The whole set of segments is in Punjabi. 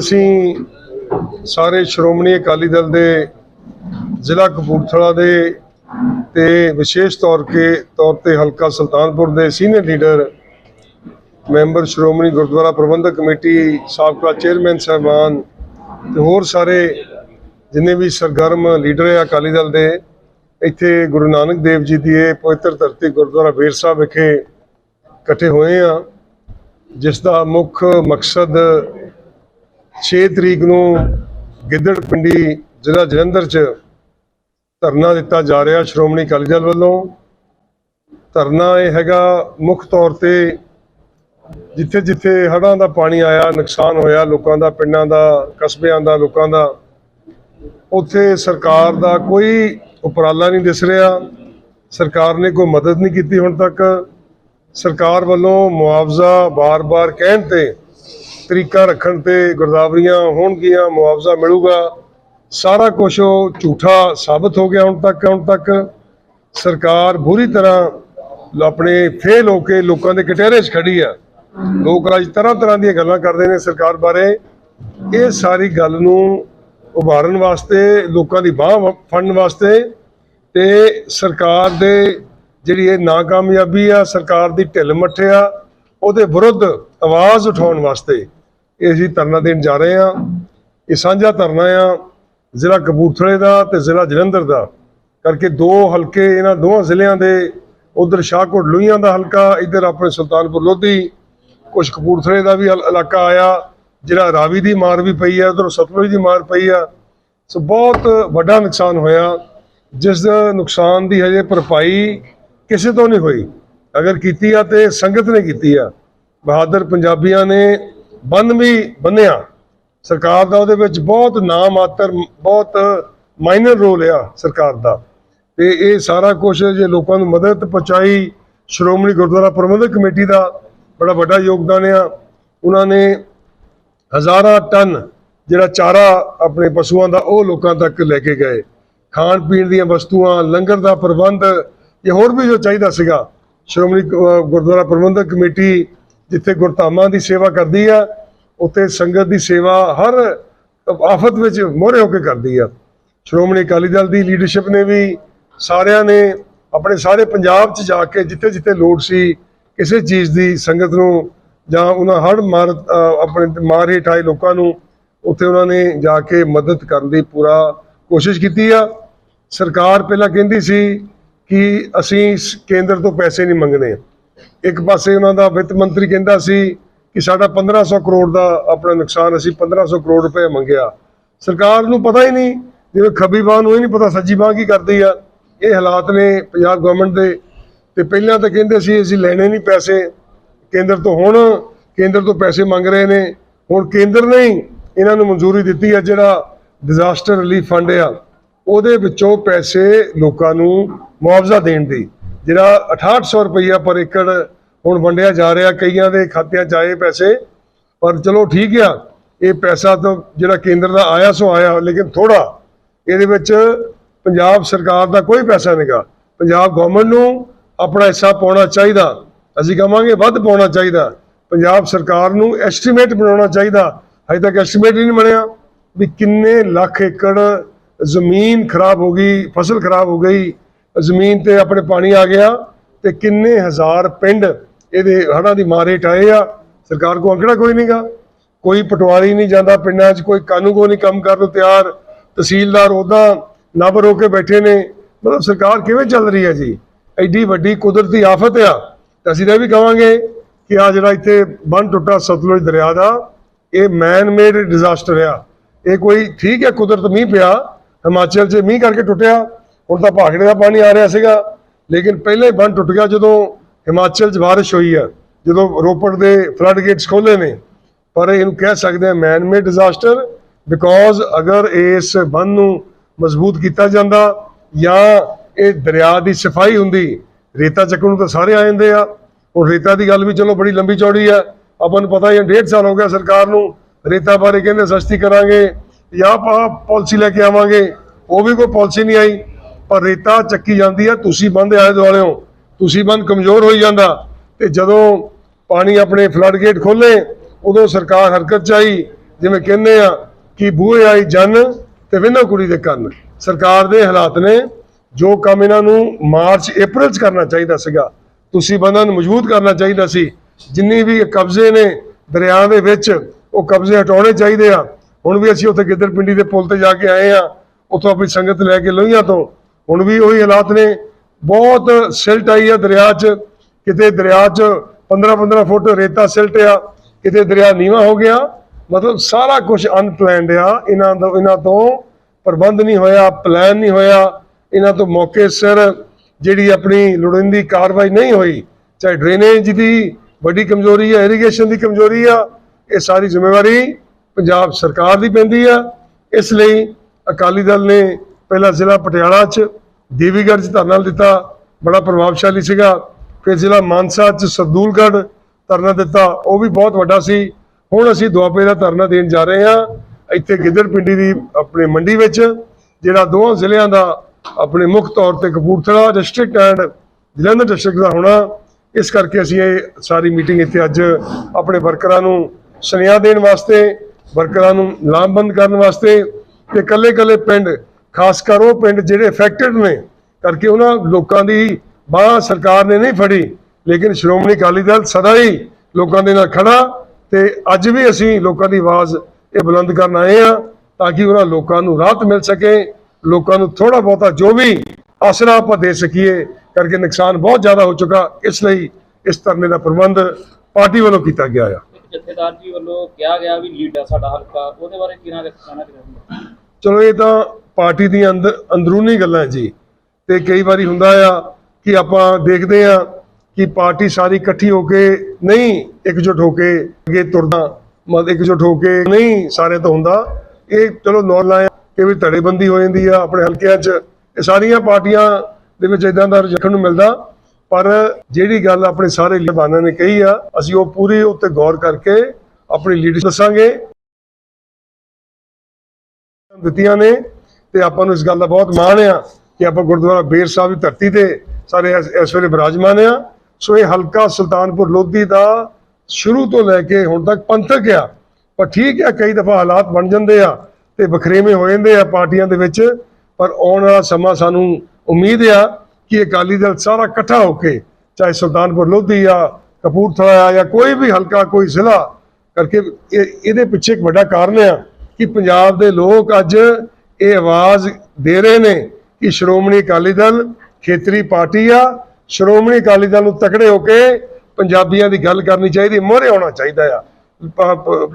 ਅਸੀਂ ਸਾਰੇ ਸ਼੍ਰੋਮਣੀ ਅਕਾਲੀ ਦਲ ਦੇ ਜ਼ਿਲ੍ਹਾ ਕਪੂਰਥਲਾ ਦੇ ਤੇ ਵਿਸ਼ੇਸ਼ ਤੌਰ ਕੇ ਤੌਰ ਤੇ ਹਲਕਾ ਸੁਲਤਾਨਪੁਰ ਦੇ senior leader, member Shiromani Gurdwara Parbandhak committee, ਸਾਬਕਾ ਚੇਅਰਮੈਨ ਸਾਹਿਬਾਨ ਤੇ ਹੋਰ ਸਾਰੇ ਜਿੰਨੇ ਵੀ ਸਰਗਰਮ ਲੀਡਰ ਆ ਅਕਾਲੀ ਦਲ ਦੇ, ਇੱਥੇ ਗੁਰੂ ਨਾਨਕ ਦੇਵ ਜੀ ਦੀ ਇਹ ਪਵਿੱਤਰ ਧਰਤੀ ਗੁਰਦੁਆਰਾ ਬੇਰ ਸਾਹਿਬ ਵਿਖੇ ਇਕੱਠੇ ਹੋਏ ਆ ਜਿਸ ਦਾ ਮੁੱਖ ਮਕਸਦ 6 ਤਰੀਕ ਨੂੰ ਗਿੱਦੜ ਪਿੰਡੀ ਜ਼ਿਲ੍ਹਾ ਜਲੰਧਰ 'ਚ ਧਰਨਾ ਦਿੱਤਾ ਜਾ ਰਿਹਾ ਸ਼੍ਰੋਮਣੀ ਅਕਾਲੀ ਦਲ ਵੱਲੋਂ। ਧਰਨਾ ਇਹ ਹੈਗਾ ਮੁੱਖ ਤੌਰ ਤੇ ਜਿੱਥੇ ਜਿੱਥੇ ਹੜ੍ਹਾਂ ਦਾ ਪਾਣੀ ਆਇਆ, ਨੁਕਸਾਨ ਹੋਇਆ, ਲੋਕਾਂ ਦਾ, ਪਿੰਡਾਂ ਦਾ, ਕਸਬਿਆਂ ਦਾ, ਲੋਕਾਂ ਦਾ, ਉੱਥੇ ਸਰਕਾਰ ਦਾ ਕੋਈ ਉਪਰਾਲਾ ਨਹੀਂ ਦਿਸ ਰਿਹਾ। ਸਰਕਾਰ ਨੇ ਕੋਈ ਮਦਦ ਨਹੀਂ ਕੀਤੀ ਹੁਣ ਤੱਕ। ਸਰਕਾਰ ਵੱਲੋਂ ਮੁਆਵਜ਼ਾ ਬਾਰ-ਬਾਰ ਕਹਿਣ ਤੇ ਤਰੀਕਾ ਰੱਖਣ ਤੇ ਗੁਰਦਾਵਰੀਆਂ ਹੋਣਗੀਆਂ, ਮੁਆਵਜ਼ਾ ਮਿਲੂਗਾ। ਸਾਰਾ ਕੁਝ ਉਹ ਝੂਠਾ ਸਾਬਤ ਹੋ ਗਿਆ ਹੁਣ ਤੱਕ ਹੁਣ ਤੱਕ। ਸਰਕਾਰ ਬੁਰੀ ਤਰ੍ਹਾਂ ਆਪਣੇ ਫੇਲ ਹੋ ਕੇ ਲੋਕਾਂ ਦੇ ਕਟਹਿਰੇ 'ਚ ਖੜੀ ਆ। ਲੋਕ ਅੱਜ ਤਰ੍ਹਾਂ ਤਰ੍ਹਾਂ ਦੀਆਂ ਗੱਲਾਂ ਕਰਦੇ ਨੇ ਸਰਕਾਰ ਬਾਰੇ। ਇਹ ਸਾਰੀ ਗੱਲ ਨੂੰ ਉਭਾਰਨ ਵਾਸਤੇ, ਲੋਕਾਂ ਦੀ ਬਾਹ ਫੜਨ ਵਾਸਤੇ ਤੇ ਸਰਕਾਰ ਦੇ ਜਿਹੜੀ ਇਹ ਨਾਕਾਮਯਾਬੀ ਆ, ਸਰਕਾਰ ਦੀ ਢਿੱਲ ਮੱਠਿਆ ਉਹਦੇ ਵਿਰੁੱਧ ਆਵਾਜ਼ ਉਠਾਉਣ ਵਾਸਤੇ ਇਹ ਅਸੀਂ ਧਰਨਾ ਦੇਣ ਜਾ ਰਹੇ ਹਾਂ। ਇਹ ਸਾਂਝਾ ਧਰਨਾ ਆ, ਜ਼ਿਲ੍ਹਾ ਕਪੂਰਥਲੇ ਦਾ ਤੇ ਜ਼ਿਲ੍ਹਾ ਜਲੰਧਰ ਦਾ। ਕਰਕੇ ਦੋ ਹਲਕੇ ਇਹਨਾਂ ਦੋਹਾਂ ਜ਼ਿਲ੍ਹਿਆਂ ਦੇ, ਉਧਰ ਸ਼ਾਹਕੋਟ ਲੋਹੀਆਂ ਦਾ ਹਲਕਾ, ਇੱਧਰ ਆਪਣੇ ਸੁਲਤਾਨਪੁਰ ਲੋਧੀ ਕੁਝ ਕਪੂਰਥਲੇ ਦਾ ਵੀ ਇਲ- ਇਲਾਕਾ ਆਇਆ, ਜਿਹੜਾ ਰਾਵੀ ਦੀ ਮਾਰ ਵੀ ਪਈ ਹੈ ਉਧਰ ਸਤਲੁਜ ਦੀ ਮਾਰ ਪਈ ਆ। ਸੋ ਬਹੁਤ ਵੱਡਾ ਨੁਕਸਾਨ ਹੋਇਆ। ਜਿਸ ਨੁਕਸਾਨ ਦੀ ਹਜੇ ਭਰਪਾਈ ਕਿਸੇ ਤੋਂ ਨਹੀਂ ਹੋਈ। ਅਗਰ ਕੀਤੀ ਆ ਤੇ ਸੰਗਤ ਨੇ ਕੀਤੀ ਆ। ਬਹਾਦਰ ਪੰਜਾਬੀਆਂ ਨੇ ਬੰਨ ਵੀ ਬੰਨਿਆ ਸਰਕਾਰ ਦਾ ਉਹਦੇ ਵਿੱਚ ਬਹੁਤ ਨਾਮਾਤਰ ਬਹੁਤ ਮਾਈਨਰ ਰੋਲ ਆ ਸਰਕਾਰ ਦਾ। ਤੇ ਇਹ ਸਾਰਾ ਕੁਝ ਜੇ ਲੋਕਾਂ ਨੂੰ ਮਦਦ ਪਹੁੰਚਾਈ, ਸ਼੍ਰੋਮਣੀ ਗੁਰਦੁਆਰਾ ਪ੍ਰਬੰਧਕ ਕਮੇਟੀ ਦਾ ਬੜਾ ਵੱਡਾ ਯੋਗਦਾਨ ਆ। ਉਹਨਾਂ ਨੇ ਹਜ਼ਾਰਾਂ ਟਨ ਜਿਹੜਾ ਚਾਰਾ ਆਪਣੇ ਪਸ਼ੂਆਂ ਦਾ ਉਹ ਲੋਕਾਂ ਤੱਕ ਲੈ ਕੇ ਗਏ। ਖਾਣ ਪੀਣ ਦੀਆਂ ਵਸਤੂਆਂ, ਲੰਗਰ ਦਾ ਪ੍ਰਬੰਧ, ਇਹ ਹੋਰ ਵੀ ਜੋ ਚਾਹੀਦਾ ਸੀਗਾ, ਸ਼੍ਰੋਮਣੀ ਗੁਰਦੁਆਰਾ ਪ੍ਰਬੰਧਕ ਕਮੇਟੀ ਜਿੱਥੇ ਗੁਰਧਾਮਾਂ ਦੀ ਸੇਵਾ ਕਰਦੀ ਆ, ਉੱਥੇ ਸੰਗਤ ਦੀ ਸੇਵਾ ਹਰ ਆਫਤ ਵਿੱਚ ਮੋਹਰੇ ਹੋ ਕੇ ਕਰਦੀ ਆ। ਸ਼੍ਰੋਮਣੀ ਅਕਾਲੀ ਦਲ ਦੀ ਲੀਡਰਸ਼ਿਪ ਨੇ ਵੀ ਸਾਰਿਆਂ ਨੇ ਆਪਣੇ ਸਾਰੇ ਪੰਜਾਬ 'ਚ ਜਾ ਕੇ ਜਿੱਥੇ ਜਿੱਥੇ ਲੋੜ ਸੀ ਕਿਸੇ ਚੀਜ਼ ਦੀ ਸੰਗਤ ਨੂੰ ਜਾਂ ਉਹਨਾਂ ਹਰ ਮਾਰ ਆਪਣੇ ਮਾਰ ਹੇਠਾਏ ਲੋਕਾਂ ਨੂੰ ਉੱਥੇ ਉਹਨਾਂ ਨੇ ਜਾ ਕੇ ਮਦਦ ਕਰਨ ਦੀ ਪੂਰਾ ਕੋਸ਼ਿਸ਼ ਕੀਤੀ ਆ। ਸਰਕਾਰ ਪਹਿਲਾਂ ਕਹਿੰਦੀ ਸੀ ਕਿ ਅਸੀਂ ਕੇਂਦਰ ਤੋਂ ਪੈਸੇ ਨਹੀਂ ਮੰਗਣੇ। ਇੱਕ ਪਾਸੇ ਉਹਨਾਂ ਦਾ ਵਿੱਤ ਮੰਤਰੀ ਕਹਿੰਦਾ ਸੀ ਕਿ ਸਾਡਾ 1500 ਕਰੋੜ ਦਾ ਆਪਣਾ ਨੁਕਸਾਨ ਅਸੀਂ 1500 ਕਰੋੜ ਰੁਪਏ ਮੰਗਿਆ। ਸਰਕਾਰ ਨੂੰ ਪਤਾ ਹੀ ਨਹੀਂ, ਜਿਵੇਂ ਖੱਬੀ ਬਾਹ ਨੂੰ ਇਹ ਨਹੀਂ ਪਤਾ ਸੱਜੀ ਬਾਹ ਕੀ ਕਰਦੀ ਆ। ਇਹ ਹਾਲਾਤ ਨੇ ਪੰਜਾਬ ਗਵਰਨਮੈਂਟ ਦੇ। ਤੇ ਪਹਿਲਾਂ ਤਾਂ ਕਹਿੰਦੇ ਸੀ ਅਸੀਂ ਲੈਣੇ ਨਹੀਂ ਪੈਸੇ। ਕੇਂਦਰ ਤੋਂ ਹੁਣ, ਕੇਂਦਰ ਤੋਂ ਪੈਸੇ ਮੰਗ ਰਹੇ ਨੇ। ਹੁਣ ਕੇਂਦਰ ਨੇ ਇਹਨਾਂ ਨੂੰ ਮਨਜ਼ੂਰੀ ਦਿੱਤੀ ਆ ਜਿਹੜਾ ਡਿਜ਼ਾਸਟਰ ਰਿਲੀਫ ਫੰਡ ਆ। ਉਹਦੇ ਵਿੱਚੋਂ ਪੈਸੇ ਲੋਕਾਂ ਨੂੰ ਮੁਆਵਜ਼ਾ ਦੇਣ ਦੀ। ਜਿਹੜਾ 6800 ਰੁਪਈਆ ਪਰ ਏਕੜ ਹੁਣ ਵੰਡਿਆ ਜਾ ਰਿਹਾ, ਕਈਆਂ ਦੇ ਖਾਤਿਆਂ 'ਚ ਆਏ ਪੈਸੇ, ਪਰ ਚਲੋ ਠੀਕ ਆ, ਇਹ ਪੈਸਾ ਤਾਂ ਜਿਹੜਾ ਕੇਂਦਰ ਦਾ ਆਇਆ ਸੋ ਆਇਆ, ਲੇਕਿਨ ਥੋੜਾ ਇਹਦੇ ਵਿੱਚ ਪੰਜਾਬ ਸਰਕਾਰ ਦਾ ਕੋਈ ਪੈਸਾ ਨਹੀਂਗਾ ਪੰਜਾਬ ਗਵਰਨਮੈਂਟ ਨੂੰ ਆਪਣਾ ਹਿੱਸਾ ਪਾਉਣਾ ਚਾਹੀਦਾ, ਅਸੀਂ ਕਹਾਂਗੇ ਵੱਧ ਪਾਉਣਾ ਚਾਹੀਦਾ। ਪੰਜਾਬ ਸਰਕਾਰ ਨੂੰ ਐਸਟੀਮੇਟ ਬਣਾਉਣਾ ਚਾਹੀਦਾ, ਹਜੇ ਤੱਕ ਐਸਟੀਮੇਟ ਹੀ ਨਹੀਂ ਬਣਿਆ ਵੀ ਕਿੰਨੇ ਲੱਖ ਏਕੜ ਜ਼ਮੀਨ ਖਰਾਬ ਹੋ ਗਈ, ਫਸਲ ਖਰਾਬ ਹੋ ਗਈ ਜ਼ਮੀਨ ਤੇ ਆਪਣੇ ਪਾਣੀ ਆ ਗਿਆ ਤੇ ਕਿੰਨੇ ਹਜ਼ਾਰ ਪਿੰਡ ਇਹਦੇ ਹੜ੍ਹਾਂ ਦੀ ਮਾਰ ਹੇਠ ਆਏ ਆ। ਸਰਕਾਰ ਕੋਲ ਅੰਕੜਾ ਕੋਈ ਨਹੀਂਗਾ ਕੋਈ ਪਟਵਾਰੀ ਨਹੀਂ ਜਾਂਦਾ ਪਿੰਡਾਂ 'ਚ, ਕੋਈ ਕਾਨੂੰਗੋ ਨਹੀਂ ਕੰਮ ਕਰਨ ਨੂੰ ਤਿਆਰ। ਤਹਿਸੀਲਦਾਰ ਉਹਦਾ ਨੱਬ ਰੋ ਕੇ ਬੈਠੇ ਨੇ। ਮਤਲਬ ਸਰਕਾਰ ਕਿਵੇਂ ਚੱਲ ਰਹੀ ਹੈ ਜੀ? ਐਡੀ ਵੱਡੀ ਕੁਦਰਤੀ ਆਫਤ ਆ। ਅਸੀਂ ਤਾਂ ਇਹ ਵੀ ਕਵਾਂਗੇ ਕਿ ਆ ਜਿਹੜਾ ਇੱਥੇ ਬੰਨ ਟੁੱਟਾ ਸਤਲੁਜ ਦਰਿਆ ਦਾ, ਇਹ ਮੈਨ ਮੇਡ ਡਿਜ਼ਾਸਟਰ ਆ। ਇਹ ਕੋਈ ਠੀਕ ਹੈ, ਕੁਦਰਤ ਮੀਂਹ ਪਿਆ। ਹਿਮਾਚਲ 'ਚ ਮੀਂਹ ਕਰਕੇ ਟੁੱਟਿਆ। ਹੁਣ ਤਾਂ ਭਾਖੜੇ ਦਾ ਪਾਣੀ ਆ ਰਿਹਾ ਸੀਗਾ। ਲੇਕਿਨ ਪਹਿਲਾਂ ਹੀ ਬੰਨ ਟੁੱਟ ਗਿਆ ਜਦੋਂ ਹਿਮਾਚਲ 'ਚ ਬਾਰਿਸ਼ ਹੋਈ ਆ। ਜਦੋਂ ਰੋਪੜ ਦੇ ਫਲੱਡ ਗੇਟਸ ਖੋਲੇ ਨੇ। ਪਰ ਇਹਨੂੰ ਕਹਿ ਸਕਦੇ ਆ ਮੈਨ ਮੇਡ ਡਿਜ਼ਾਸਟਰ ਬਿਕੋਜ਼ ਅਗਰ ਇਸ ਬੰਨ ਨੂੰ ਮਜ਼ਬੂਤ ਕੀਤਾ ਜਾਂਦਾ ਜਾਂ ਇਹ ਦਰਿਆ ਦੀ ਸਫ਼ਾਈ ਹੁੰਦੀ, ਰੇਤਾ ਚੱਕਣ ਨੂੰ ਤਾਂ ਸਾਰੇ ਆ ਜਾਂਦੇ ਆ। ਹੁਣ ਰੇਤਾ ਦੀ ਗੱਲ ਵੀ ਚਲੋ ਬੜੀ ਲੰਬੀ ਚੌੜੀ ਆ। ਆਪਾਂ ਨੂੰ ਪਤਾ ਹੀ ਡੇਢ ਸਾਲ ਹੋ ਗਿਆ ਸਰਕਾਰ ਨੂੰ ਰੇਤਾ ਬਾਰੇ ਕਹਿੰਦੇ ਸਸਤੀ ਕਰਾਂਗੇ ਜਾਂ ਆਪਾਂ ਪਾਲਿਸੀ ਲੈ ਕੇ ਆਵਾਂਗੇ। ਉਹ ਵੀ ਕੋਈ ਪਾਲਿਸੀ ਨਹੀਂ ਆਈ। ਪਰ ਰੇਤਾ ਚੱਕੀ ਜਾਂਦੀ ਆ ਤੁਸੀਂ ਬੰਦ ਆਏ ਦੁਆਲਿਓ ਤੁਸੀਂ ਬੰਦ ਕਮਜ਼ੋਰ ਹੋਈ ਜਾਂਦਾ। ਤੇ ਜਦੋਂ ਪਾਣੀ ਆਪਣੇ ਫਲੱਡ ਗੇਟ ਖੋਲੇ ਉਦੋਂ ਸਰਕਾਰ ਹਰਕਤ ਚ ਆਈ, ਜਿਵੇਂ ਕਹਿੰਦੇ ਆ ਕਿ ਬੂਹੇ ਆਈ ਜਨ ਤੇ ਵਿੰਨੋ ਕੁੜੀ ਦੇ ਕੰਨ। ਸਰਕਾਰ ਦੇ ਹਾਲਾਤ ਨੇ, ਜੋ ਕੰਮ ਇਹਨਾਂ ਨੂੰ ਮਾਰਚ, ਅਪ੍ਰੈਲ ਚ ਕਰਨਾ ਚਾਹੀਦਾ ਸੀਗਾ, ਤੁਸੀਂ ਬੰਦਾਂ ਨੂੰ ਮਜ਼ਬੂਤ ਕਰਨਾ ਚਾਹੀਦਾ ਸੀ। ਜਿੰਨੀ ਵੀ ਕਬਜ਼ੇ ਨੇ ਦਰਿਆ ਦੇ ਵਿੱਚ, ਉਹ ਕਬਜ਼ੇ ਹਟਾਉਣੇ ਚਾਹੀਦੇ ਆ। ਹੁਣ ਵੀ ਅਸੀਂ ਉੱਥੇ ਗਿੱਦੜ ਪਿੰਡੀ ਦੇ ਪੁਲ ਤੇ ਜਾ ਕੇ ਆਏ ਆ, ਉੱਥੋਂ ਆਪਣੀ ਸੰਗਤ ਲੈ ਕੇ ਲੋਹੀਆਂ ਤੋਂ ਹੁਣ ਵੀ ਉਹੀ ਹਾਲਾਤ ਨੇ। ਬਹੁਤ ਸਿਲਟ ਆਈ ਆ ਦਰਿਆ 'ਚ। ਕਿਤੇ ਦਰਿਆ 'ਚ 15-15 ਫੁੱਟ ਰੇਤਾ ਸਿਲਟ ਆ, ਕਿਤੇ ਦਰਿਆ ਨੀਵਾ ਹੋ ਗਿਆ। ਮਤਲਬ ਸਾਰਾ ਕੁਝ ਅਨਪਲੈਨਡ ਆ। ਇਹਨਾਂ ਦਾ ਇਹਨਾਂ ਤੋਂ ਪ੍ਰਬੰਧ ਨਹੀਂ ਹੋਇਆ ਪਲਾਨ ਨਹੀਂ ਹੋਇਆ। ਇਹਨਾਂ ਤੋਂ ਮੌਕੇ ਸਿਰ ਜਿਹੜੀ ਆਪਣੀ ਲੋੜੀਂਦੀ ਕਾਰਵਾਈ ਨਹੀਂ ਹੋਈ, ਚਾਹੇ ਡਰੇਨੇਜ ਦੀ ਵੱਡੀ ਕਮਜ਼ੋਰੀ ਹੈ ਇਰੀਗੇਸ਼ਨ ਦੀ ਕਮਜ਼ੋਰੀ ਆ, ਇਹ ਸਾਰੀ ਜ਼ਿੰਮੇਵਾਰੀ ਪੰਜਾਬ ਸਰਕਾਰ ਦੀ ਪੈਂਦੀ ਆ। ਇਸ ਲਈ ਅਕਾਲੀ ਦਲ ਨੇ ਪਹਿਲਾ ਜ਼ਿਲ੍ਹਾ ਪਟਿਆਲਾ 'ਚ ਦੇਵੀਗੜ੍ਹ 'ਚ ਧਰਨਾ ਦਿੱਤਾ, ਬੜਾ ਪ੍ਰਭਾਵਸ਼ਾਲੀ ਸੀਗਾ। ਫਿਰ ਜ਼ਿਲ੍ਹਾ ਮਾਨਸਾ 'ਚ ਸਰਦੂਲਗੜ੍ਹ ਧਰਨਾ ਦਿੱਤਾ, ਉਹ ਵੀ ਬਹੁਤ ਵੱਡਾ ਸੀ। ਹੁਣ ਅਸੀਂ ਦੁਆਬੇ ਦਾ ਧਰਨਾ ਦੇਣ ਜਾ ਰਹੇ ਹਾਂ। ਇੱਥੇ ਗਿੱਦੜ ਪਿੰਡੀ ਦੀ ਆਪਣੇ ਮੰਡੀ ਵਿੱਚ, ਜਿਹੜਾ ਦੋਹਾਂ ਜ਼ਿਲ੍ਹਿਆਂ ਦਾ ਆਪਣੇ ਮੁੱਖ ਤੌਰ ਤੇ Kapurthala district and Jalandhar district ਦਾ ਹੋਣਾ, ਇਸ ਕਰਕੇ ਅਸੀਂ ਇਹ ਸਾਰੀ ਮੀਟਿੰਗ ਇੱਥੇ ਅੱਜ ਆਪਣੇ ਵਰਕਰਾਂ ਨੂੰ ਸੁਨੇਹਾ ਦੇਣ ਵਾਸਤੇ, ਵਰਕਰਾਂ ਨੂੰ ਲਾਮਬੰਦ ਕਰਨ ਵਾਸਤੇ ਤੇ ਕੱਲੇ-ਕੱਲੇ ਪਿੰਡ ਖਾਸ ਕਰ ਉਹ ਪਿੰਡ ਜਿਹੜੇ ਅਫੈਕਟਡ ਨੇ, ਕਰਕੇ ਉਹਨਾਂ ਲੋਕਾਂ ਦੀ ਬਾਹ ਸਰਕਾਰ ਨੇ ਨਹੀਂ ਫੜੀ, ਲੇਕਿਨ ਸ਼੍ਰੋਮਣੀ ਅਕਾਲੀ ਦਲ ਸਦਾ ਹੀ ਲੋਕਾਂ ਦੇ ਨਾਲ ਖੜਾ ਤੇ ਅੱਜ ਵੀ ਅਸੀਂ ਲੋਕਾਂ ਦੀ ਆਵਾਜ਼ ਇਹ ਬੁਲੰਦ ਕਰਨ ਆਏ ਆ ਤਾਂ ਕਿ ਉਹਨਾਂ ਲੋਕਾਂ ਨੂੰ ਰਾਹਤ ਮਿਲ ਸਕੇ, ਲੋਕਾਂ ਨੂੰ ਥੋੜਾ ਬਹੁਤਾ ਜੋ ਵੀ ਆਸਰਾ ਆਪਾਂ ਦੇ ਸਕੀਏ, ਕਰਕੇ ਨੁਕਸਾਨ ਬਹੁਤ ਜ਼ਿਆਦਾ ਹੋ ਚੁੱਕਾ, ਇਸ ਲਈ ਇਸ ਧਰਨੇ ਦਾ ਪ੍ਰਬੰਧ ਪਾਰਟੀ ਵੱਲੋਂ ਕੀਤਾ ਗਿਆ ਆ। ਜਥੇਦਾਰ ਜੀ ਵੱਲੋਂ ਕਿਹਾ ਗਿਆ ਵੀ ਲੀਡ ਸਾਡਾ ਹਲਕਾ, ਉਹਦੇ ਬਾਰੇ ਕਿਹਨਾਂ ਦੇ ਕਹਿਣਾ ਚਾਹੁੰਦੇ ਚਲੋ ਇਹ ਤਾਂ ਪਾਰਟੀ ਦੀਆਂ ਅੰਦਰ ਅੰਦਰੂਨੀ ਗੱਲਾਂ ਜੀ। ਤੇ ਕਈ ਵਾਰੀ ਹੁੰਦਾ ਆ ਕਿ ਆਪਾਂ ਦੇਖਦੇ ਆ ਕਿ ਪਾਰਟੀ ਸਾਰੀ ਇਕੱਠੀ ਹੋ ਕੇ ਨਹੀਂ ਇਕਜੁੱਟ ਹੋ ਕੇ ਅੱਗੇ ਤੁਰਦਾ ਮਤ ਇਕਜੁੱਟ ਹੋ ਕੇ ਨਹੀਂ ਸਾਰੇ ਤੋਂ ਹੁੰਦਾ। ਇਹ ਚਲੋ ਨੌਰਮਲ ਆ, ਕਿ ਵੀ ਧੜੇਬੰਦੀ ਹੋ ਜਾਂਦੀ ਆ ਆਪਣੇ ਹਲਕਿਆਂ 'ਚ। ਇਹ ਸਾਰੀਆਂ ਪਾਰਟੀਆਂ ਦੇ ਵਿੱਚ ਇਦਾਂ ਦਾ ਰੁਝਾਨ ਨੂੰ ਮਿਲਦਾ। ਪਰ ਜਿਹੜੀ ਗੱਲ ਆਪਣੇ ਸਾਰੇ ਲਿਬਾਨਾਂ ਨੇ ਕਹੀ ਆ, ਅਸੀਂ ਉਹ ਪੂਰੀ ਉੱਤੇ ਗੌਰ ਕਰਕੇ ਆਪਣੀ ਲੀਡਰ ਦੱਸਾਂਗੇ। ਦਿੱਤੀਆਂ ਨੇ ਤੇ ਆਪਾਂ ਨੂੰ ਇਸ ਗੱਲ ਦਾ ਬਹੁਤ ਮਾਣ ਆ ਕਿ ਆਪਾਂ ਗੁਰਦੁਆਰਾ ਬੇਰ ਸਾਹਿਬ ਦੀ ਧਰਤੀ ਤੇ ਸਾਰੇ ਇਸ ਵੇਲੇ ਬਿਰਾਜਮਾਨ ਆ। ਸੋ ਇਹ ਹਲਕਾ ਸੁਲਤਾਨਪੁਰ ਲੋਧੀ ਦਾ ਸ਼ੁਰੂ ਤੋਂ ਲੈ ਕੇ ਹੁਣ ਤੱਕ ਪੰਥਕ ਆ। ਪਰ ਠੀਕ ਆ, ਕਈ ਦਫਾ ਹਾਲਾਤ ਬਣ ਜਾਂਦੇ ਆ ਤੇ ਵਖਰੇਵੇਂ ਹੋ ਜਾਂਦੇ ਆ ਪਾਰਟੀਆਂ ਦੇ ਵਿੱਚ। ਪਰ ਆਉਣ ਵਾਲਾ ਸਮਾਂ ਸਾਨੂੰ ਉਮੀਦ ਆ ਕਿ ਅਕਾਲੀ ਦਲ ਸਾਰਾ ਇਕੱਠਾ ਹੋ ਕੇ ਚਾਹੇ ਸੁਲਤਾਨਪੁਰ ਲੋਧੀ ਆ, ਕਪੂਰਥਲਾ ਆ ਜਾਂ ਕੋਈ ਵੀ ਹਲਕਾ, ਕੋਈ ਜ਼ਿਲ੍ਹਾ, ਕਰਕੇ ਇਹ ਇਹਦੇ ਪਿੱਛੇ ਇੱਕ ਵੱਡਾ ਕਾਰਨ ਆ ਕਿ ਪੰਜਾਬ ਦੇ ਲੋਕ ਅੱਜ ਇਹ ਆਵਾਜ਼ ਦੇ ਰਹੇ ਨੇ ਕਿ ਸ਼੍ਰੋਮਣੀ ਅਕਾਲੀ ਦਲ ਖੇਤਰੀ ਪਾਰਟੀ ਆ, ਸ਼੍ਰੋਮਣੀ ਅਕਾਲੀ ਦਲ ਨੂੰ ਤਕੜੇ ਹੋ ਕੇ ਪੰਜਾਬੀਆਂ ਦੀ ਗੱਲ ਕਰਨੀ ਚਾਹੀਦੀ, ਮੋਹਰੇ ਆਉਣਾ ਚਾਹੀਦਾ ਆ।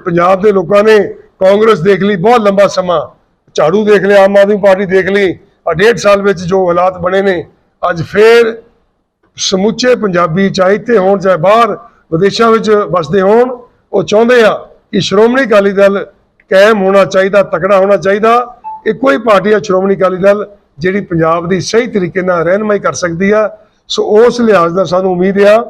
ਪੰਜਾਬ ਦੇ ਲੋਕਾਂ ਨੇ ਕਾਂਗਰਸ ਦੇਖ ਲਈ, ਬਹੁਤ ਲੰਬਾ ਸਮਾਂ, ਝਾੜੂ ਦੇਖ ਲਿਆ, ਆਮ ਆਦਮੀ ਪਾਰਟੀ ਦੇਖ ਲਈ ਆ ਡੇਢ ਸਾਲ ਵਿੱਚ ਜੋ ਹਾਲਾਤ ਬਣੇ ਨੇ, ਅੱਜ ਫੇਰ ਸਮੁੱਚੇ ਪੰਜਾਬੀ ਚਾਹੇ ਇੱਥੇ ਹੋਣ ਚਾਹੇ ਬਾਹਰ, ਵਿਦੇਸ਼ਾਂ ਵਿੱਚ ਵਸਦੇ ਹੋਣ, ਉਹ ਚਾਹੁੰਦੇ ਆ ਕਿ ਸ਼੍ਰੋਮਣੀ ਅਕਾਲੀ ਦਲ ਕਾਇਮ ਹੋਣਾ ਚਾਹੀਦਾ ਤਕੜਾ ਹੋਣਾ ਚਾਹੀਦਾ। ਇੱਕੋ ਹੀ ਪਾਰਟੀ ਆ ਸ਼੍ਰੋਮਣੀ ਅਕਾਲੀ ਦਲ ਜਿਹੜੀ ਪੰਜਾਬ ਦੀ ਸਹੀ ਤਰੀਕੇ ਨਾਲ ਰਹਿਨਮਾਈ ਕਰ ਸਕਦੀ ਆ। ਸੋ ਉਸ ਲਿਹਾਜ਼ ਦਾ ਸਾਨੂੰ ਉਮੀਦ ਆ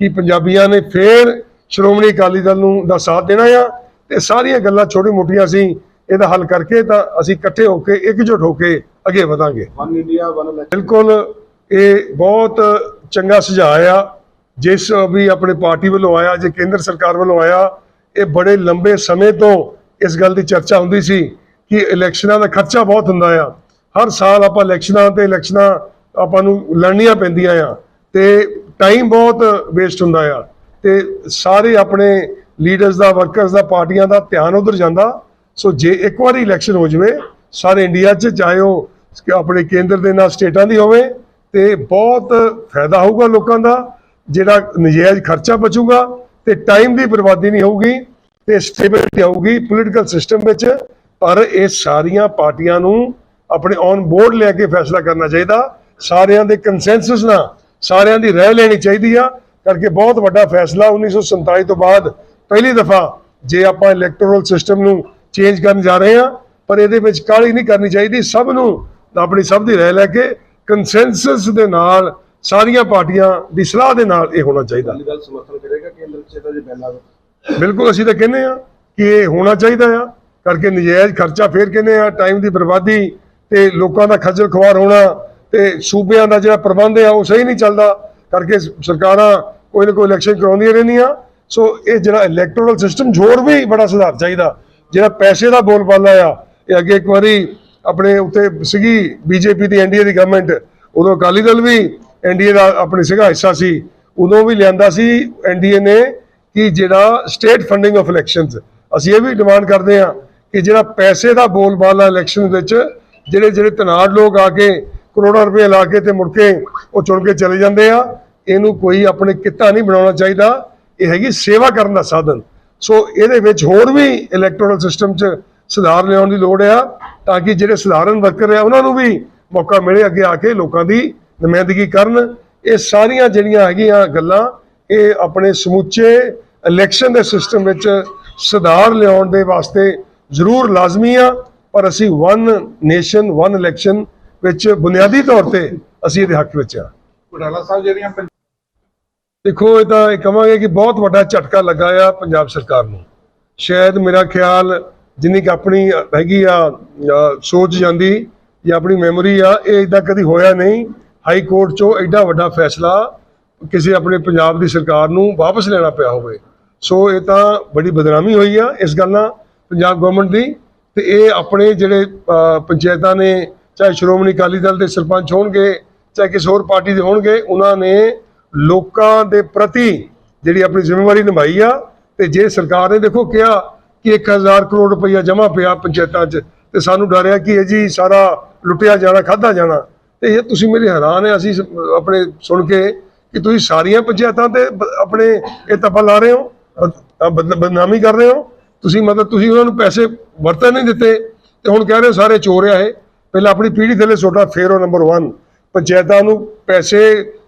ਕਿ ਪੰਜਾਬੀਆਂ ਨੇ ਫੇਰ ਸ਼੍ਰੋਮਣੀ ਅਕਾਲੀ ਦਲ ਨੂੰ ਦਾ ਸਾਥ ਦੇਣਾ ਆ ਤੇ ਸਾਰੀਆਂ ਗੱਲਾਂ ਛੋਟੀ ਮੋਟੀਆਂ ਸੀ ਇਹਦਾ ਹੱਲ ਕਰਕੇ ਤਾਂ ਅਸੀਂ ਇਕੱਠੇ ਹੋ ਕੇ ਇਕਜੁੱਟ ਹੋ ਕੇ ਅੱਗੇ ਵਧਾਂਗੇ। One India one election. ਬਿਲਕੁਲ ਇਹ ਬਹੁਤ ਚੰਗਾ ਸੁਝਾਅ ਆ। ਜਿਸ ਵੀ ਆਪਣੇ ਪਾਰਟੀ ਵੱਲੋਂ ਆਇਆ ਜੇ ਕੇਂਦਰ ਸਰਕਾਰ ਵੱਲੋਂ ਆਇਆ ਇਹ ਬੜੇ ਲੰਬੇ ਸਮੇਂ ਤੋਂ ਇਸ ਗੱਲ ਦੀ ਚਰਚਾ ਹੁੰਦੀ ਸੀ ਕਿ ਇਲੈਕਸ਼ਨਾਂ ਦਾ ਖਰਚਾ ਬਹੁਤ ਹੁੰਦਾ ਆ। ਹਰ ਸਾਲ ਆਪਾਂ ਇਲੈਕਸ਼ਨਾਂ ਤੇ ਇਲੈਕਸ਼ਨਾਂ ਆਪਾਂ ਨੂੰ ਲੜਨੀਆਂ ਪੈਂਦੀਆਂ ਆ ਤੇ ਟਾਈਮ ਬਹੁਤ ਵੇਸਟ ਹੁੰਦਾ ਆ। ਤੇ ਸਾਰੇ ਆਪਣੇ ਲੀਡਰਸ ਦਾ ਵਰਕਰਸ ਦਾ, ਪਾਰਟੀਆਂ ਦਾ ਧਿਆਨ ਉਧਰ ਜਾਂਦਾ। ਸੋ ਜੇ ਇੱਕ ਵਾਰੀ ਇਲੈਕਸ਼ਨ ਹੋ ਜਵੇ, ਸਾਰੇ ਇੰਡੀਆ 'ਚ ਚਾਹੇ ਉਹ ਆਪਣੇ ਕੇਂਦਰ ਦੇ ਨਾਲ ਸਟੇਟਾਂ ਦੀ ਹੋਵੇ, ਤੇ ਬਹੁਤ ਫਾਇਦਾ ਹੋਊਗਾ ਲੋਕਾਂ ਦਾ, ਜਿਹੜਾ ਨਜਾਇਜ਼ ਖਰਚਾ ਬਚੂਗਾ ਤੇ ਟਾਈਮ ਦੀ ਬਰਬਾਦੀ ਨਹੀਂ ਹੋਊਗੀ। ਤੇ ਸਟੇਬਿਲਿਟੀ ਆਊਗੀ ਪੋਲੀਟੀਕਲ ਸਿਸਟਮ ਵਿੱਚ, ਪਰ ਇਹ ਸਾਰੀਆਂ ਪਾਰਟੀਆਂ ਨੂੰ ਆਪਣੇ ਔਨ ਬੋਰਡ ਲੈ ਕੇ ਫੈਸਲਾ ਕਰਨਾ ਚਾਹੀਦਾ। ਸਾਰਿਆਂ ਦੇ ਕੰਸੈਂਸਸ ਨਾਲ ਸਾਰਿਆਂ ਦੀ ਰਾਏ ਲੈਣੀ ਚਾਹੀਦੀ ਆ, ਕਰਕੇ ਬਹੁਤ ਵੱਡਾ ਫੈਸਲਾ 1947 ਤੋਂ ਬਾਅਦ ਪਹਿਲੀ ਦਫਾ ਜੇ ਆਪਾਂ ਇਲੈਕਟੋਰਲ ਸਿਸਟਮ ਨੂੰ ਚੇਂਜ ਕਰਨ ਜਾ ਰਹੇ ਹਾਂ ਪਰ ਇਹਦੇ ਵਿੱਚ ਕਾਹਲੀ ਨਹੀਂ ਕਰਨੀ ਚਾਹੀਦੀ, ਸਭ ਨੂੰ ਆਪਣੀ ਸਭ ਦੀ ਰਾਏ ਲੈ ਕੇ ਕੰਸੈਂਸਸ ਦੇ ਨਾਲ ਸਾਰੀਆਂ ਪਾਰਟੀਆਂ ਦੀ ਸਲਾਹ ਦੇ ਨਾਲ ਇਹ ਹੋਣਾ ਚਾਹੀਦਾ। ਸਮਰਥਨ ਕਰੇਗਾ ਕੇਂਦਰ ਚ ਤਾਂ ਜੇ ਪਹਿਲਾਂ ਬਿਲਕੁਲ ਅਸੀਂ ਤਾਂ ਕਹਿੰਦੇ ਆ ਕਿ ਇਹ ਹੋਣਾ ਚਾਹੀਦਾ ਆ, ਕਰਕੇ ਨਜਾਇਜ਼ ਖਰਚਾ ਫੇਰ ਕਹਿੰਦੇ ਆ ਟਾਈਮ ਦੀ ਬਰਬਾਦੀ ਤੇ ਲੋਕਾਂ ਦਾ ਖੱਜਲ ਖੁਆਰ ਹੋਣਾ ਤੇ ਸੂਬਿਆਂ ਦਾ ਜਿਹੜਾ ਪ੍ਰਬੰਧ ਆ ਉਹ ਸਹੀ ਨਹੀਂ ਚੱਲਦਾ, ਕਰਕੇ ਸਰਕਾਰਾਂ ਕੋਈ ਨਾ ਕੋਈ ਇਲੈਕਸ਼ਨ ਕਰਾਉਂਦੀਆਂ ਰਹਿੰਦੀਆਂ। ਸੋ ਇਹ ਜਿਹੜਾ ਇਲੈਕਟੋਰਲ ਸਿਸਟਮ ਜੋੜ ਵੀ ਬੜਾ ਸੁਧਾਰ ਚਾਹੀਦਾ। ਜਿਹੜਾ ਪੈਸੇ ਦਾ ਬੋਲਬਾਲਾ ਆ, ਇਹ ਅੱਗੇ ਇੱਕ ਵਾਰੀ ਆਪਣੇ ਉੱਤੇ ਸੀਗੀ ਬੀਜੇਪੀ ਦੀ ਐਨਡੀਏ ਦੀ ਗਵਰਨਮੈਂਟ ਉਦੋਂ ਅਕਾਲੀ ਦਲ ਵੀ ਐਨਡੀਏ ਦਾ ਆਪਣੇ ਸੀਗਾ ਹਿੱਸਾ ਸੀ, ਉਦੋਂ ਵੀ ਲਿਆਂਦਾ ਸੀ ਐਨਡੀਏ ਨੇ ਕਿ ਜਿਹੜਾ ਸਟੇਟ ਫੰਡਿੰਗ ਆਫ ਇਲੈਕਸ਼ਨਸ ਅਸੀਂ ਇਹ ਵੀ ਡਿਮਾਂਡ ਕਰਦੇ ਹਾਂ ਕਿ ਜਿਹੜਾ ਪੈਸੇ ਦਾ ਬੋਲਬਾਲਾ ਇਲੈਕਸ਼ਨ ਵਿੱਚ, ਜਿਹੜੇ ਜਿਹੜੇ ਤਨਾੜ ਲੋਕ ਆ ਕੇ ਕਰੋੜਾਂ ਰੁਪਏ ਲਾ ਕੇ ਤੇ ਮੁੜ ਕੇ ਉਹ ਚੁਣ ਕੇ ਚਲੇ ਜਾਂਦੇ ਆ, ਇਹਨੂੰ ਕੋਈ ਆਪਣੇ ਕਿੱਤਾ ਨਹੀਂ ਬਣਾਉਣਾ ਚਾਹੀਦਾ। ਇਹ ਹੈਗੀ ਸੇਵਾ ਕਰਨ ਦਾ ਸਾਧਨ। ਸੋ ਇਹਦੇ ਵਿੱਚ ਹੋਰ ਵੀ ਇਲੈਕਟੋਰਲ ਸਿਸਟਮ 'ਚ ਸੁਧਾਰ ਲਿਆਉਣ ਦੀ ਲੋੜ ਆ, ਤਾਂ ਕਿ ਜਿਹੜੇ ਸਧਾਰਨ ਵਰਕਰ ਆ, ਉਹਨਾਂ ਨੂੰ ਵੀ ਮੌਕਾ ਮਿਲੇ ਅੱਗੇ ਆ ਕੇ ਲੋਕਾਂ ਦੀ ਨੁਮਾਇੰਦਗੀ ਕਰਨ। ਇਹ ਸਾਰੀਆਂ ਜਿਹੜੀਆਂ ਹੈਗੀਆਂ ਗੱਲਾਂ ਇਹ ਆਪਣੇ ਸਮੁੱਚੇ ਇਲੈਕਸ਼ਨ ਦੇ ਸਿਸਟਮ ਵਿੱਚ ਸੁਧਾਰ ਲਿਆਉਣ ਦੇ ਵਾਸਤੇ ਜ਼ਰੂਰ ਲਾਜ਼ਮੀ ਆ ਪਰ ਅਸੀਂ ਵਨ ਨੇਸ਼ਨ ਵਨ ਇਲੈਕਸ਼ਨ ਵਿੱਚ ਬੁਨਿਆਦੀ ਤੌਰ ਤੇ ਅਸੀਂ ਇਹਦੇ ਹੱਕ ਵਿੱਚ ਆ। ਘੁਟਾਲਾ ਸਾਹਿਬ ਜਿਹੜੀਆਂ ਦੇਖੋ ਇਹ ਤਾਂ ਇਹ ਕਹਾਂਗੇ ਕਿ ਬਹੁਤ ਵੱਡਾ ਝਟਕਾ ਲੱਗਾ ਆ ਪੰਜਾਬ ਸਰਕਾਰ ਨੂੰ। ਸ਼ਾਇਦ ਮੇਰਾ ਖਿਆਲ ਜਿੰਨੀ ਕਿ ਆਪਣੀ ਹੈਗੀ ਆ ਸੋਚ ਜਾਂਦੀ ਜਾਂ ਆਪਣੀ ਮੈਮੋਰੀ ਆ ਇਹ ਇਦਾਂ ਕਦੀ ਹੋਇਆ ਨਹੀਂ। ਹਾਈ ਕੋਰਟ ਚੋਂ ਐਡਾ ਵੱਡਾ ਫੈਸਲਾ ਕਿਸੇ ਆਪਣੇ ਪੰਜਾਬ ਦੀ ਸਰਕਾਰ ਨੂੰ ਵਾਪਸ ਲੈਣਾ ਪਿਆ ਹੋਵੇ। ਸੋ ਇਹ ਤਾਂ ਬੜੀ ਬਦਨਾਮੀ ਹੋਈ ਆ ਇਸ ਗੱਲ ਨਾਲ ਪੰਜਾਬ ਗਵਰਨਮੈਂਟ ਦੀ ਤੇ ਇਹ ਆਪਣੇ ਜਿਹੜੇ ਪੰਚਾਇਤਾਂ ਨੇ, ਚਾਹੇ ਸ਼੍ਰੋਮਣੀ ਅਕਾਲੀ ਦਲ ਦੇ ਸਰਪੰਚ ਹੋਣਗੇ, ਚਾਹੇ ਕਿਸੇ ਹੋਰ ਪਾਰਟੀ ਦੇ ਹੋਣਗੇ, ਉਹਨਾਂ ਨੇ ਲੋਕਾਂ ਦੇ ਪ੍ਰਤੀ ਜਿਹੜੀ ਆਪਣੀ ਜ਼ਿੰਮੇਵਾਰੀ ਨਿਭਾਈ ਆ ਤੇ ਜੇ ਸਰਕਾਰ ਨੇ ਦੇਖੋ ਕਿਹਾ ਕਿ 1000 ਕਰੋੜ ਰੁਪਈਆ ਜਮ੍ਹਾਂ ਪਿਆ ਪੰਚਾਇਤਾਂ 'ਚ ਤੇ ਸਾਨੂੰ ਡਰਿਆ ਕਿ ਇਹ ਜੀ ਸਾਰਾ ਲੁੱਟਿਆ ਜਾਣਾ ਖਾਦਾ ਜਾਣਾ ਤੇ ਇਹ ਤੁਸੀਂ ਮੇਰੇ ਹੈਰਾਨ ਹੈ ਅਸੀਂ ਆਪਣੇ ਸੁਣ ਕੇ ਕਿ ਤੁਸੀਂ ਸਾਰੀਆਂ ਪੰਚਾਇਤਾਂ ਤੇ ਆਪਣੇ ਇਹ ਤਪਾ ਲਾ ਰਹੇ ਹੋ ਬਦਨਾਮੀ ਕਰ ਰਹੇ ਹੋ, ਤੁਸੀਂ ਮਤਲਬ ਤੁਸੀਂ ਉਹਨਾਂ ਨੂੰ ਪੈਸੇ ਵਰਤਣ ਨਹੀਂ ਦਿੱਤੇ ਤੇ ਹੁਣ ਕਹਿ ਰਹੇ ਹੋ ਸਾਰੇ ਚੋਰ ਆ ਇਹ। ਪਹਿਲਾਂ ਆਪਣੀ ਪੀੜ੍ਹੀ ਥੱਲੇ ਛੋਟਾ ਫੇਰੋ ਨੰਬਰ 1 ਪੰਚਾਇਤਾਂ ਨੂੰ ਪੈਸੇ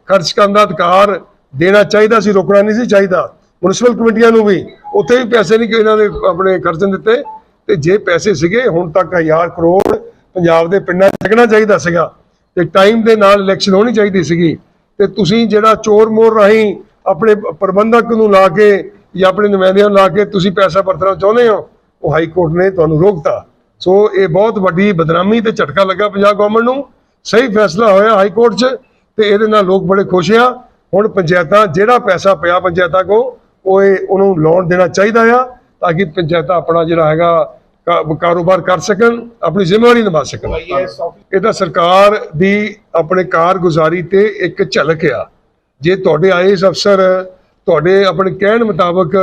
ਖਰਚ ਕਰਨ ਦਾ ਅਧਿਕਾਰ ਦੇਣਾ ਚਾਹੀਦਾ ਸੀ, ਰੋਕਣਾ ਨਹੀਂ ਸੀ ਚਾਹੀਦਾ। ਮਿਊਨਿਸਪਲ ਕਮੇਟੀਆਂ ਨੂੰ ਵੀ, ਉੱਥੇ ਵੀ ਪੈਸੇ ਨਹੀਂ ਕਿ ਇਹਨਾਂ ਨੇ ਆਪਣੇ ਖਰਚਣ ਦਿੱਤੇ। ਤੇ ਜੇ ਪੈਸੇ ਸੀਗੇ, ਹੁਣ ਤੱਕ 1000 ਕਰੋੜ ਪੰਜਾਬ ਦੇ ਪਿੰਡਾਂ 'ਚ ਲੱਗਣਾ ਚਾਹੀਦਾ ਸੀਗਾ। ਤੇ ਟਾਈਮ ਦੇ ਨਾਲ ਇਲੈਕਸ਼ਨ ਹੋਣੀ ਚਾਹੀਦੀ ਸੀਗੀ। ਤੇ ਤੁਸੀਂ ਜਿਹੜਾ ਚੋਰ ਮੋਰ ਰਾਹੀਂ ਆਪਣੇ ਪ੍ਰਬੰਧਕ ਨੂੰ ਲਾ ਕੇ ਜਾਂ ਆਪਣੇ ਨੁਮਾਇੰਦਿਆਂ ਨੂੰ ਲਾ ਕੇ ਤੁਸੀਂ ਪੈਸਾ ਵਰਤਣਾ ਚਾਹੁੰਦੇ ਹੋ, ਉਹ ਹਾਈ ਕੋਰਟ ਨੇ ਤੁਹਾਨੂੰ ਰੋਕਤਾ। ਸੋ ਇਹ ਬਹੁਤ ਵੱਡੀ ਬਦਨਾਮੀ ਤੇ ਝਟਕਾ ਲੱਗਾ ਪੰਜਾਬ ਗਵਰਨਮੈਂਟ ਨੂੰ। ਸਹੀ ਫੈਸਲਾ ਹੋਇਆ ਹਾਈ ਕੋਰਟ 'ਚ ਤੇ ਇਹਦੇ ਨਾਲ ਲੋਕ ਬੜੇ ਖੁਸ਼ ਆ। ਹੁਣ ਪੰਚਾਇਤਾਂ ਜਿਹੜਾ ਪੈਸਾ ਪਿਆ ਪੰਚਾਇਤਾਂ ਕੋ ਉਹ ਇਹ ਉਹਨੂੰ ਲੋਨ ਦੇਣਾ ਚਾਹੀਦਾ ਆ, ਤਾਂ ਕਿ ਪੰਚਾਇਤਾਂ ਆਪਣਾ ਜਿਹੜਾ ਹੈਗਾ ਕਾਰੋਬਾਰ ਕਰ ਸਕਣ ਆਪਣੀ ਜ਼ਿੰਮੇਵਾਰੀ ਨਿਭਾ ਸਕਣ ਆਈਏਐਸ ਆਫਿਸ ਇਹ ਤਾਂ ਸਰਕਾਰ ਦੀ ਆਪਣੇ ਕਾਰਗੁਜ਼ਾਰੀ ਤੇ ਇੱਕ ਝਲਕ ਆ ਜੇ ਤੁਹਾਡੇ ਆਈਏਐਸ ਅਫਸਰ ਤੁਹਾਡੇ ਆਪਣੇ ਕਹਿਣ ਮੁਤਾਬਕ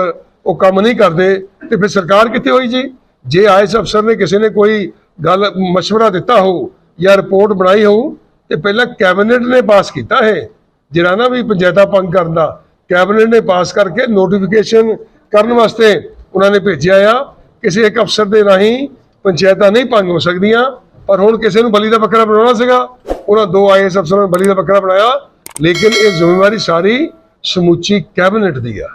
ਉਹ ਕੰਮ ਨਹੀਂ ਕਰਦੇ ਤੇ ਫਿਰ ਸਰਕਾਰ ਕਿੱਥੇ ਹੋਈ ਜੀ ਜੇ ਆਈਏਐਸ ਅਫਸਰ ਨੇ ਕਿਸੇ ਨੇ ਕੋਈ ਗੱਲ مشورہ ਦਿੱਤਾ ਹੋ ਜਾਂ ਰਿਪੋਰਟ ਬਣਾਈ ਹੋ ਤੇ ਪਹਿਲਾਂ ਕੈਬਨਿਟ ਨੇ ਪਾਸ ਕੀਤਾ ਹੈ ਜਿਹੜਾ ਨਾ ਵੀ ਪੰਚਾਇਤਾਂ ਭੰਗ ਕਰਨ ਦਾ ਕੈਬਨਿਟ ਨੇ ਪਾਸ ਕਰਕੇ ਨੋਟੀਫਿਕੇਸ਼ਨ ਕਰਨ ਵਾਸਤੇ ਉਹਨਾਂ ਨੇ ਭੇਜਿਆ ਆ ਕਿਸੇ ਇੱਕ ਅਫਸਰ ਦੇ ਰਾਹੀਂ ਪੰਚਾਇਤਾਂ ਨਹੀਂ ਭੰਗ ਹੋ ਸਕਦੀਆਂ, ਪਰ ਹੁਣ ਕਿਸੇ ਨੂੰ ਬਲੀ ਦਾ ਬੱਕਰਾ ਬਣਾਉਣਾ ਸੀਗਾ। ਉਹਨਾਂ ਦੋ ਆਈਐਸ ਅਫਸਰਾਂ ਨੇ ਬਲੀ ਦਾ ਬੱਕਰਾ ਬਣਾਇਆ। ਲੇਕਿਨ ਇਹ ਜ਼ਿੰਮੇਵਾਰੀ ਸਾਰੀ ਸਮੁੱਚੀ ਕੈਬਨਿਟ ਦੀ ਆ।